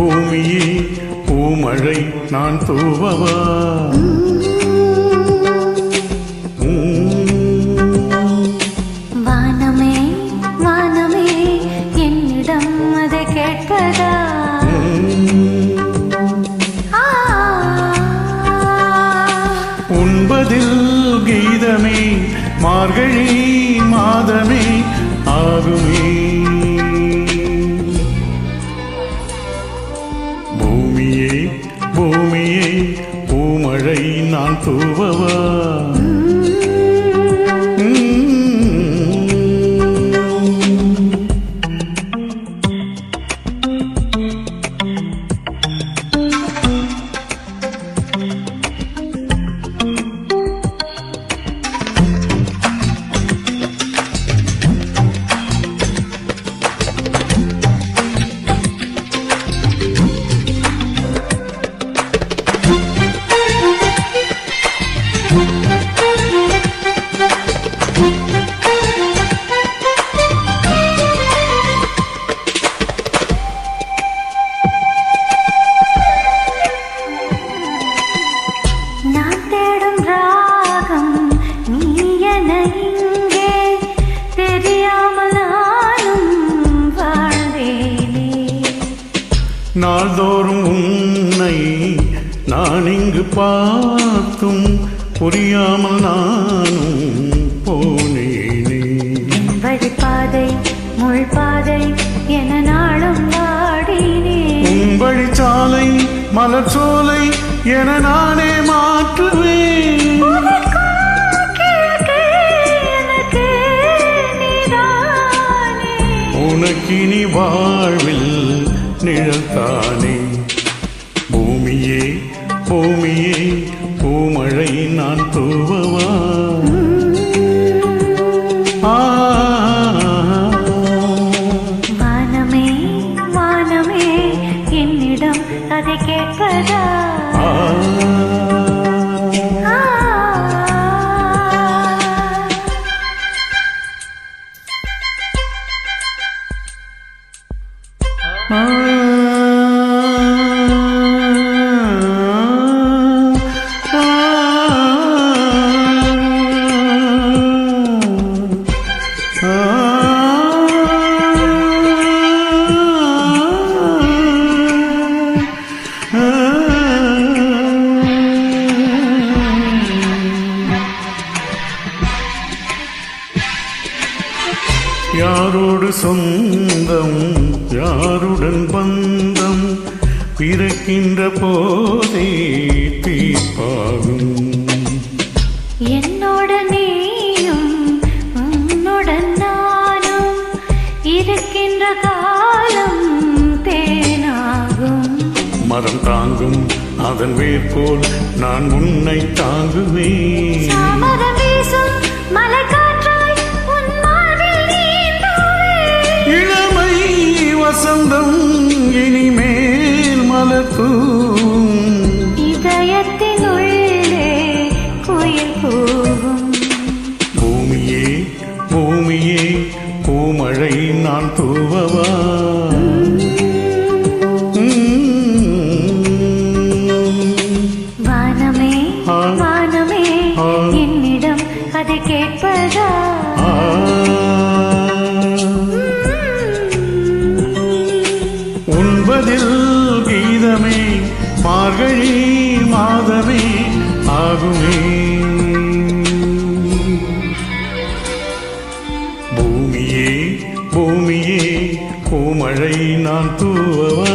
பூமியே பூமழை நான் தூவவா? நாள்தோறும் உன்னை நான் இங்கு பார்த்தும் புரியாமல் நானும் போனேனே. வழிபாதை முள்பாதை என நாளும் உன் வழிச்சாலை மலர் சோலை என நானே மாற்றுவேன். உனக்கினி வாழ்வில் நிழல்தானே? பூமியே பூமியே பூமழை நான் தூவவா? வானமே வானமே என்னிடம் அதை கேட்பதா? 啊。சொந்தம் யாருடன் பந்தம்? பிறக்கின்ற போதே தீர்ப்பாகும். என்னோட நீயும் உன்னுடன் நானும் இருக்கின்ற காலம் தேனாகும். மரம் தாங்கும் அதன் வேர்போல் நான் உன்னை தாங்குவேன். சாமரம் வசந்தம் இனிமேல் மலர்த்தூம் உண்பதில் கீதமே மார்கழி மாதமே ஆகுமே. பூமியே பூமியே கோமழை நான் தூவவா?